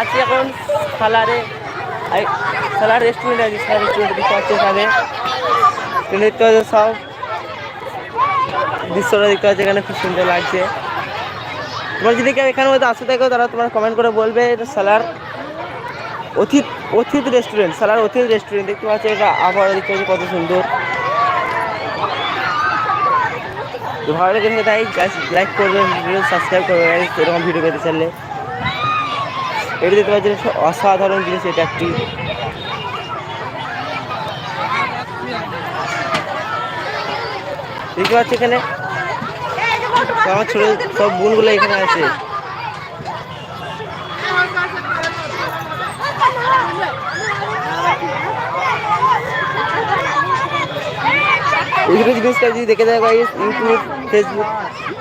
আছি এখন সালারে সালার রেস্টুরেন্ট আছে, সালার রেস্টুরেন্ট দেখতে পাচ্ছি এখানে। দেখতে পাচ্ছি সব দৃশ্যটা দেখতে পাচ্ছি, এখানে খুব সুন্দর লাগছে। তোমার যদি কেউ এখানে মধ্যে আসতে থাকো, তারা তোমার কমেন্ট করে বলবে এটা সালার অথিত অথিত রেস্টুরেন্ট সালার অথিত রেস্টুরেন্ট দেখতে পাচ্ছি এটা আবহাওয়া দেখতে পাচ্ছি কত সুন্দর। ভালো লেগে তাই লাইক করবে সাবস্ক্রাইব করবে এরকম ভিডিও পেতে চাইলে। এটা দেখতে পাচ্ছি এটা অসাধারণ জিনিস, এটা একটি দেখতে পাচ্ছি এখানে? আমার ছোট সব বোনগুলো এখানে আছে। এই দুটো জিনিসটা যদি দেখে দেয় ইউটিউব ফেসবুক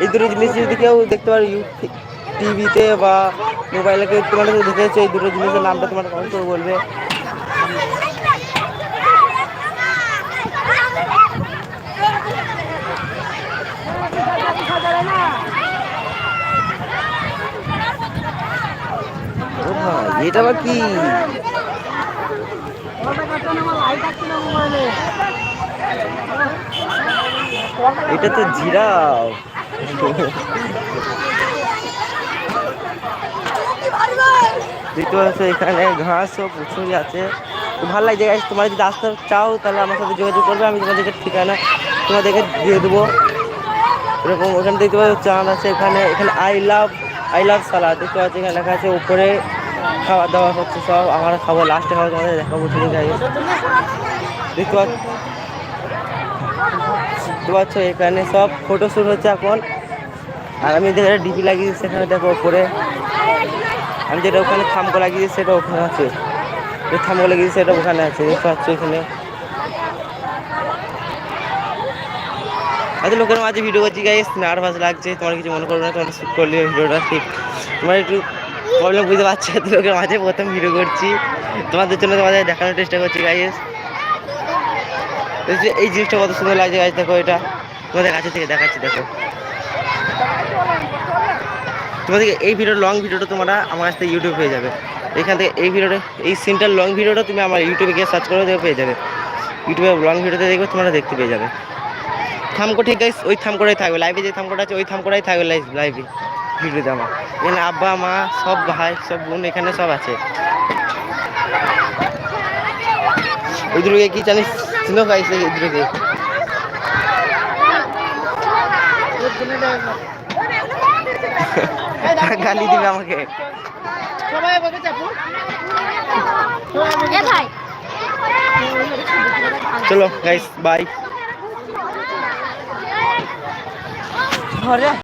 এই দুটো জিনিস যদি কেউ দেখতে পারো টিভিতে বা মোবাইলে তোমার দেখেছ এই দুটো জিনিসের নামটা তোমার কমেন্ট করে বলবে। এটা আবার কি? এটা তো জিরাফ। পাচ্ছ এখানে ঘাসও প্রচুরই আছে। তো ভালো লাগছে গাছ তোমরা যদি আসতে চাও, তাহলে আমার সাথে যোগাযোগ করবে। আমি তোমাদেরকে ঠিকানা তোমাদেরকে দিয়ে দেবো। এরকম ওখানে দেখতে পাচ্ছ চান আছে এখানে। এখানে আই লাভ আই লাভ সালাদ দেখতে পাচ্ছি, এখানে লেখা আছে, উপরে খাওয়া দাওয়া হচ্ছে সব। আমরা খাব লাস্টে খাব, তোমাদের দেখাবো, ঠিক আছে দেখতে পাচ্ছ দেখতে পাচ্ছ, এখানে সব ফটো শ্যুট হচ্ছে এখন। আর আমি যেটা ডিপি লাগিয়ে দিচ্ছি সেখানে দেখো উপরে। আমি যেটা ওখানে থামকো লাগিয়ে দিচ্ছি সেটা ওখানে আছে। যে থামকো লাগিয়ে দিচ্ছি সেটা ওখানে আছে, দেখতে পাচ্ছ আচ্ছা লোকের মাঝে ভিডিও করছি গাইস নার্ভাস লাগছে, তোমার কিছু মনে করবে না, তোমার শ্যুট করলে ভিডিওটা ঠিক। তোমার একটু প্রবলেম বুঝতে পারছি লোকের মাঝে প্রথম ভিডিও করছি। তোমাদের জন্য তোমাদের দেখানোর চেষ্টা করছি গাইস এই জিনিসটা কত সুন্দর লাগছে গাছ দেখো এটা। তোমাদের কাছে থেকে দেখাচ্ছি, দেখো। তোমাদেরকে এই ভিডিও লং ভিডিওটা তোমরা আমার কাছ থেকে ইউটিউব পেয়ে যাবে। এখান থেকে এই ভিডিওটা এই সিনটার লং ভিডিওটা তুমি আমার ইউটিউবে গিয়ে সার্চ করে দেখে পেয়ে যাবে। ইউটিউবে লং ভিডিওতে দেখবে, তোমরা দেখতে পেয়ে যাবে। থামকো ঠিক গাইস ওই থামকোটাই থাকবে। লাইভে যে থামকোটা আছে, ওই থামকোটাই থাকবে লাইভ লাইভে ভিডিওতে আমার। এখানে আব্বা, মা, সব ভাই, সব বোন এখানে সব আছে। ওই দুটোকে কি জানিস? চিনো গাইস এই দুটোকে গালি দিবে আমাকে। এ ভাই। চলো গাইস বাই ঘরে